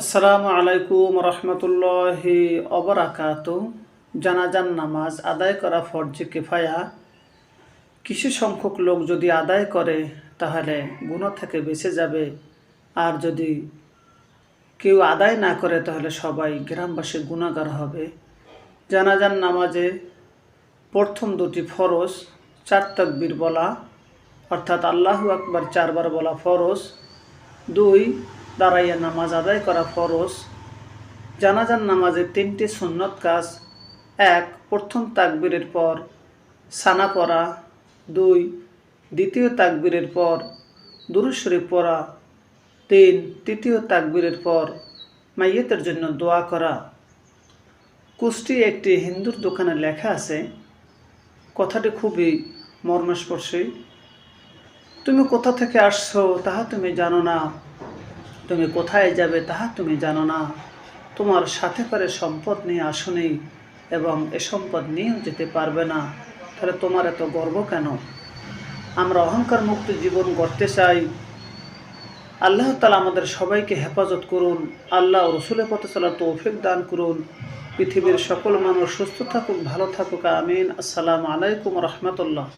আসসালামু আলাইকুম রহমতুল্লাহি অবরাকাত জানাজান নামাজ আদায় করা ফরজে কেফায়া। কিছু সংখ্যক লোক যদি আদায় করে, তাহলে গুণা থেকে বেঁচে যাবে। আর যদি কেউ আদায় না করে, তাহলে সবাই গ্রামবাসী গুণাগার হবে। জানাজান নামাজে প্রথম দুটি ফরজ চার তকবির বলা, অর্থাৎ আল্লাহু আকবার চারবার বলা ফরজ। দুই দাঁড়াইয়া নামাজ আদায় করা ফরজ। জানাজান নামাজে তিনটি সুন্নত কাজ। এক, প্রথম তাকবীরের পর সানা পড়া। দুই, দ্বিতীয় তাকবীরের পর দুরুশরীফ পড়া। তিন, তৃতীয় তাকবীরের পর মাইয়েতের জন্য দোয়া করা। কুষ্টি একটি হিন্দুর দোকানে লেখা আছে, কথাটি খুবই মর্মস্পর্শী। তুমি কোথা থেকে আসছো, তাহা তুমি জানো না। তুমি কোথায় যাবে তাহা তুমি জানো না। তোমার সাথে করে সম্পদ নিয়ে আসুনি এবং এ সম্পদ নিয়েও যেতে পারবে না। তাহলে তোমার এত গর্ব কেন? আমরা অহংকার মুক্ত জীবন গড়তে চাই। আল্লাহ তালা আমাদের সবাইকে হেফাজত করুন। আল্লাহ রসুলের পথে চলার তৌফিক দান করুন। পৃথিবীর সকল মানুষ সুস্থ থাকুক, ভালো থাকুক। আমিন। আসসালামু আলাইকুম রহমতুল্লাহ।